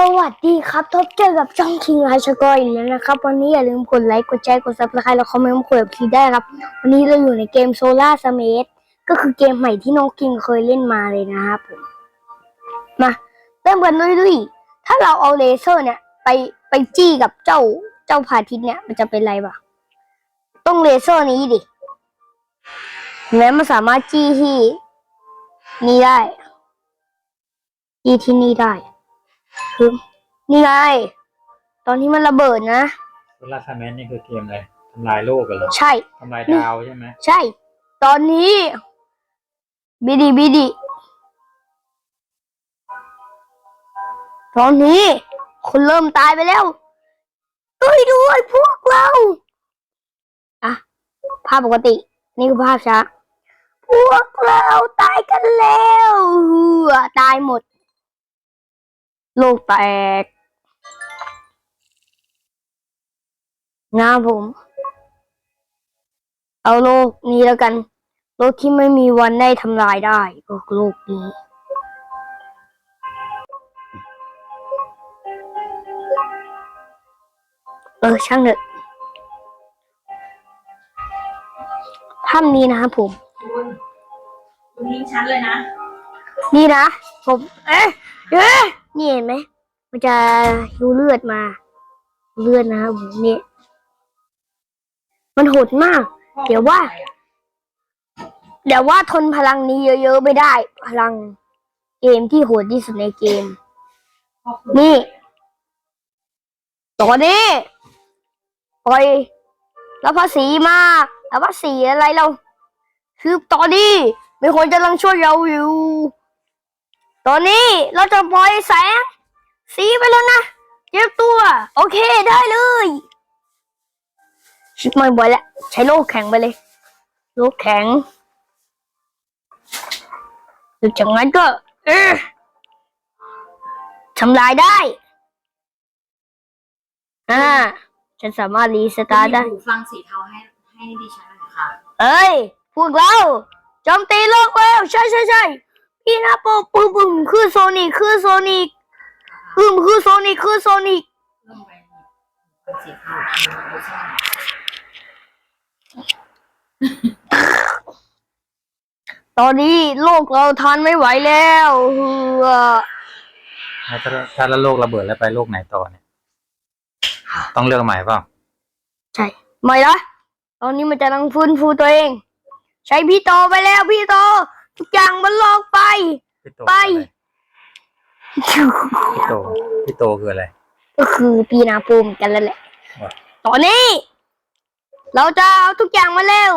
สวัสดีครับทบเจอกับช่องคิงไลชกอยอีกแล้วนะครับ วันนี้อย่าลืมกดไลค์กดแชร์กดซับสไครต์แล้วคอมเมนต์คุยกับคิงได้ครับ วันนี้เราอยู่ในเกมโซล่าสเมทก็คือเกมใหม่ที่น้องคิงเคยเล่นมาเลยนะครับผมมาเริ่มกันด้วยด้วยถ้าเราเอาเลเซอร์เนี่ย ไปไปจี้กับเจ้าเจ้าพาทิตเนี่ยมันจะเป็นไรปะต้องเลเซอร์นี้ดิเห็นไหมมันสามารถจี้ที่นี่ได้จี้ที่นี่ได้ คือนี่ไง ตอนที่มันระเบิดนะโซลาร์คาเมนนี่คือเกมอะไรทำลายโลกกันเหรอใช่ ทำลายดาวใช่ไหมใช่ ตอนนี้บิดีบิดีตอนนี้คนเริ่มตายไปแล้วช่วยด้วยพวกเราอะภาพปกติ นี่คือภาพช้า พวกเราตายกันแล้วเหือตายหมดโลกแตก นะผม เอาโลกนี้แล้วกัน โลกที่ไม่มีวันได้ทำลายได้ก็โลกนี้ เออ ช่างเถอะถ้ำนี้นะครับผมคุณคุณทิ้งฉันเลยนะ นี่นะผมเอ๊ะเอ๊ะนี่เห็นไหมมันจะดูเลือดมา เลือดนะครับผมนี่มันโหดมาก เดี๋ยวว่า เดี๋ยวว่าทนพลังนี้เยอะๆไม่ได้ พลังเกมที่โหดที่สุดในเกม นี่ตอนนี้ปล่อยรับภาษีมารับภาษีอะไรเรา คือตอนนี้มีคนกำลังช่วยเราอยู่ ตอนนี้เราจะปล่อยแสง สีไปแล้วนะเจ็บตัว โอเคได้เลยชิบไม่ไหวแล้วใช้โลกแข็งไปเลย โลกแข็งหรือจากนั้นก็เออทำลายได้อ่าฉันสามารถรีสตาร์ทได้มีหูฟังสีเทาให้ให้ดิฉันหน่อยค่ะ เอ้ย พวกเราโจมตีโลกแล้ว ใช่ใช่ใช่ พี่นะปึ้มปึ้มปึ้มคือโซนิคคือโซนิคปึ้มคือโซนิคคือโซนิคเริ่มไปหูฟังสีเทาไม่ใช่ตอนนี้โลกเราทานไม่ไหวแล้วเฮือแล้วถ้าถ้าแล้วโลกระเบิดแล้วไปโลกไหนต่อเนี่ย ต้องเลือกใหม่เปล่าใช่ไม่ละตอนนี้มันจะต้องฟื้นฟูตัวเอง ใช้พี่โตไปแล้วพี่โตทุก อย่างมันลอกไป พี่โตไป คืออะไรพี่โตพี่โตคืออะไร ก็คือปีนาปูเหมอนกันแล้วแหละ ว่ะ ตอนนี้ เราจะเอาทุกอย่างมาเร็ว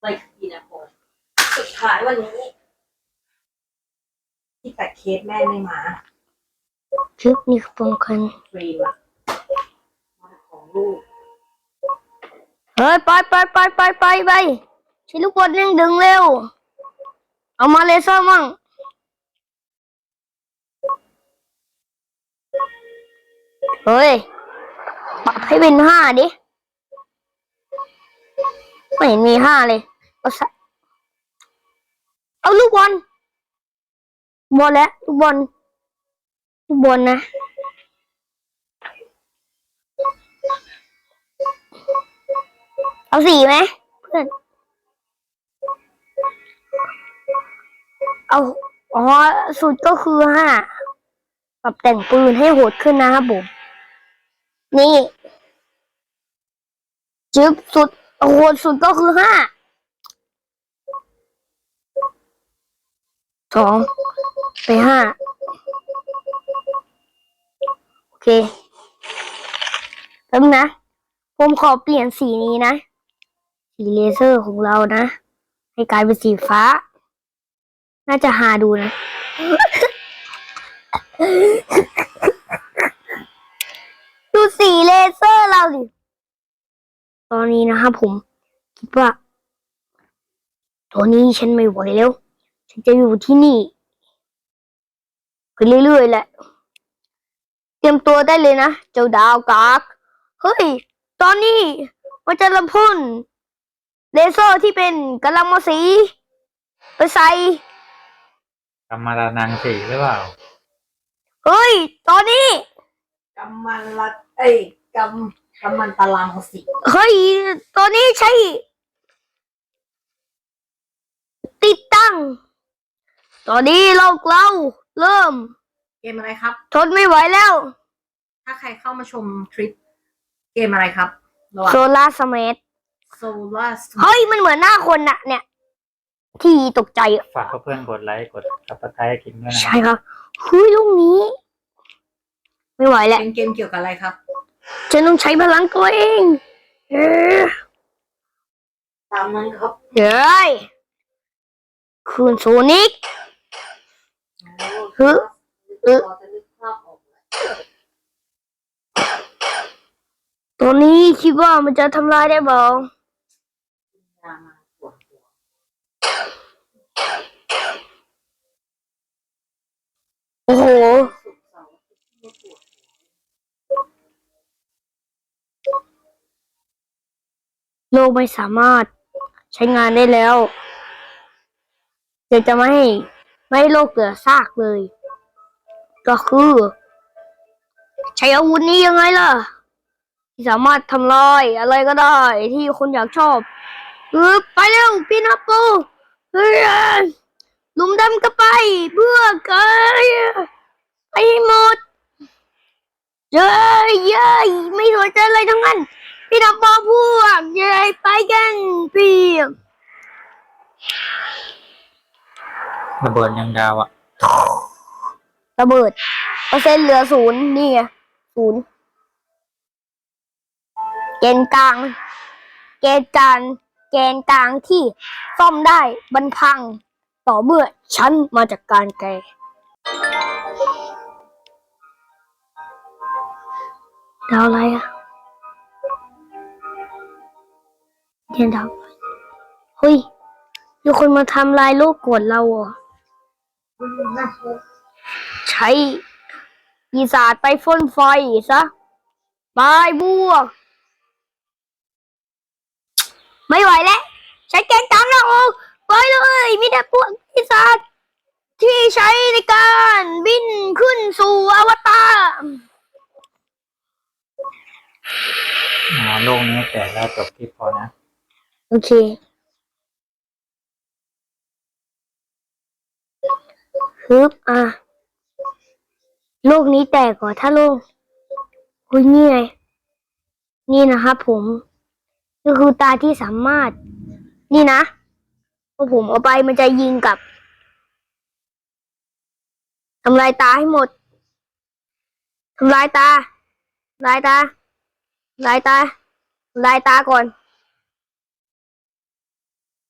ไปกินนะผมสุดท้ายวันนี้ ที่ตัดเคสแม่ไม่มาชึบนี่คือป้องกัน ฟรีมอะมาของลูก เฮ้ยไปไปไปไปไปไป ใช้ลูกบอลเร่งดึงเร็ว เอามาเลเซอร์มั่งเฮ้ย ปรับให้เป็นห้าดิ ไม่เห็นมีห้าเลย เอาสเอาลูกบอล บอลแล้วลูกบอล ลูกบอลนะเอาสี่ไหมเพื่อน เอาอ๋อสุดก็คือห้าปรับแต่งปืนให้โหดขึ้นนะครับผมนี่จึ๊บสุดโหดสุดก็คือห้าสองไปห้าโอเคแป๊บนึงนะ ผมขอเปลี่ยนสีนี้นะ สีเลเซอร์ของเรานะ ให้กลายเป็นสีฟ้า น่าจะหาดูนะ ดูสีเลเซอร์เราดิ ตอนนี้นะครับผม คิดว่า ตัวนี้ฉันไม่ไหวแล้ว ฉันจะอยู่ที่นี่ไปเรื่อยๆแหละ เตรียมตัวได้เลยนะ เจ้าดาวกาก เฮ้ย ตอนนี้มันจะระพ่นเลเซอร์ที่เป็นกำลังมาสี ไปใส่ รรมารานังสีหรือเปล่า เฮ้ย ตอนนี้ กำมันละเอ้ยกำกำมันตารางสิเฮ้ย ตอนนี้ใช่ติดตั้ง ตอนนี้เราเราเริ่ม เกมอะไรครับ ทนไม่ไหวแล้ว ถ้าใครเข้ามาชมคลิป เกมอะไรครับระหว่างโซลาร์สเมทโซล่าเฮ้ย มันเหมือนหน้าคนอะเนี่ย ที่ตกใจอะฝากเพื่อนๆกดไลค์กดซับสไครต์กินด้วยนะใช่ครับเฮ้ยลูกนี้ ไม่ไหวแล้วเป็นเกมเกี่ยวกับอะไรครับ ฉันต้องใช้พลังตัวเองเออตามนั้นครับเฮ้ยคืนโซนิกฮึฮึพอจะนึกภาพออกเลยตัวนี้คิดว่ามันจะทำลายได้เปล่ายามาปวดหัว โอ้โห โลกไม่สามารถใช้งานได้แล้ว เดี๋ยวจะไม่ให้ไม่ให้โลกเหลือซากเลย ก็คือ ใช้อาวุธนี้ยังไงล่ะ ที่สามารถทำลายอะไรก็ได้ที่คนอยากชอบเออไปเร็วพี่นับปูเฮ้ย ดำก็ไปเพื่อเกยไปให้หมดเย้ยเย้ยไม่สนใจอะไรทั้งนั้น พี่นับปอพวกเย้ยไปกันพี่ระเบิดยังดาวอะระเบิดเปอร์เซ็นต์เหลือศูนย์นี่ไงศูนย์เกณฑ์กลาง เกณฑ์กลางเกณฑ์กลางที่ซ่อมได้บรรพัง ต่อเมื่อฉันมาจากการแก ดาวอะไรอะเดียนดาวเฮ้ยมีคนมาทำลายโลกกดเราอคุณนะใช้ปีศาจไปพ่นไฟซะบายบวก ไม่ไหวแล้ว ใช้แกงตามแล้ว โอ้ไปเลยมีแต่พวกปีศาจที่ใช้ในการบินขึ้นสู่อวตารอ๋อโลกนี้แตกแล้วจบที่พอนะ โอเค ฮึบอะ โลกนี้แตกก่อนถ้าโลกคุยนี่ไงนี่นะครับผม ก็คือตาที่สามารถ นี่นะพ อผมเอาไปมันจะยิงกับทำลายตาให้หมดทำลายตาลายตาลายตาลายตาก่อน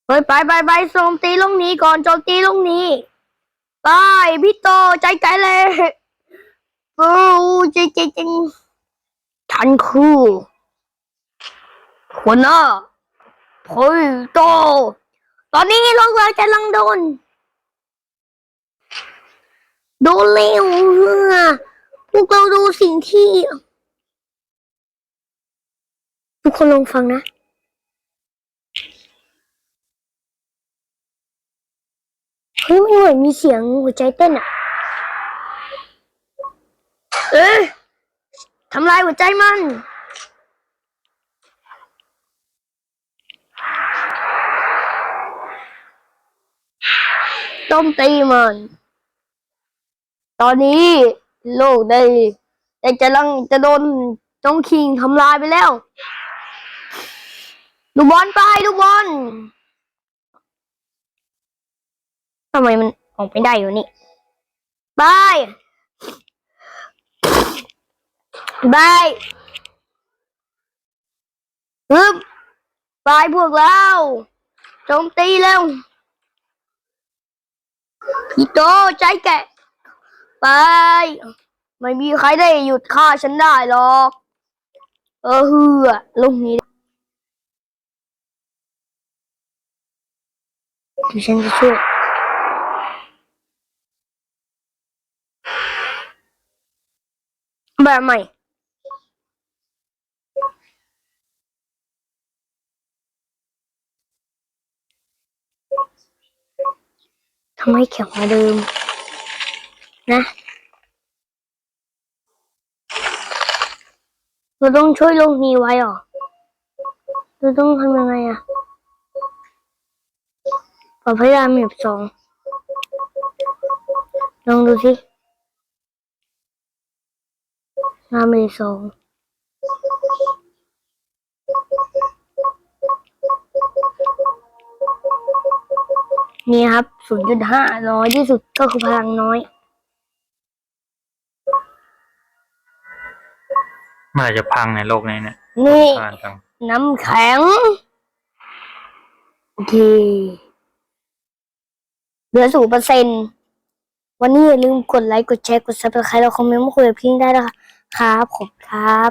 เฮ้ยไปไปไปโจมตีลูกนี้ก่อนโจมตีลูกนี้ไปพี่โตใจไกลเลยโอ้ใจใจจริงฉันคือหัวหน้าพี่โต ตอนนี้โลกเราจะลังโดน โดนเร็วพวกเราดูสิ่งที่ ทุกคนลองฟังนะเฮ้ยมันเหมือนมีเสียงหัวใจเต้นอะ เอ้ยทำลายหัวใจมัน ต้มตีมัน ตอนนี้โลกได้ได้จะลังจะโดนจงคิงทำลายไปแล้วดูกบอลไปดูกบอลทำไมมันออกไม่ได้อยู่นี่บายบายฮึบบายพวกเราโจมตีเร็ว พี่โตใจแกะ ไป ไม่มีใครได้หยุดฆ่าฉันได้หรอก เออเฮือลงนี้ดี๋ยวฉันจะช่วยแบบใหม่ ทำไมเแข็งกว่าเดิม นะ เราต้องช่วยลงนีไว้หรอเราต้องทำยังไงอะปอพยายามมีบสองลองดูสินามีสองนี่ครับ 0.5น้อยที่สุดก็คือพลังน้อยเมื่อไหร่จะพังในโลกนี้เนี่ยนี่ผ่านจังน้ำแข็ง โอเค เหลือศูนย์เปอร์เซ็นวันนี้อย่าลืมกดไลค์ กดแชร์ กดซับสไครต์แล้วคอมเมนต์มาคุยกับพี่ได้นะคะ ครับ ขอบคุณครับ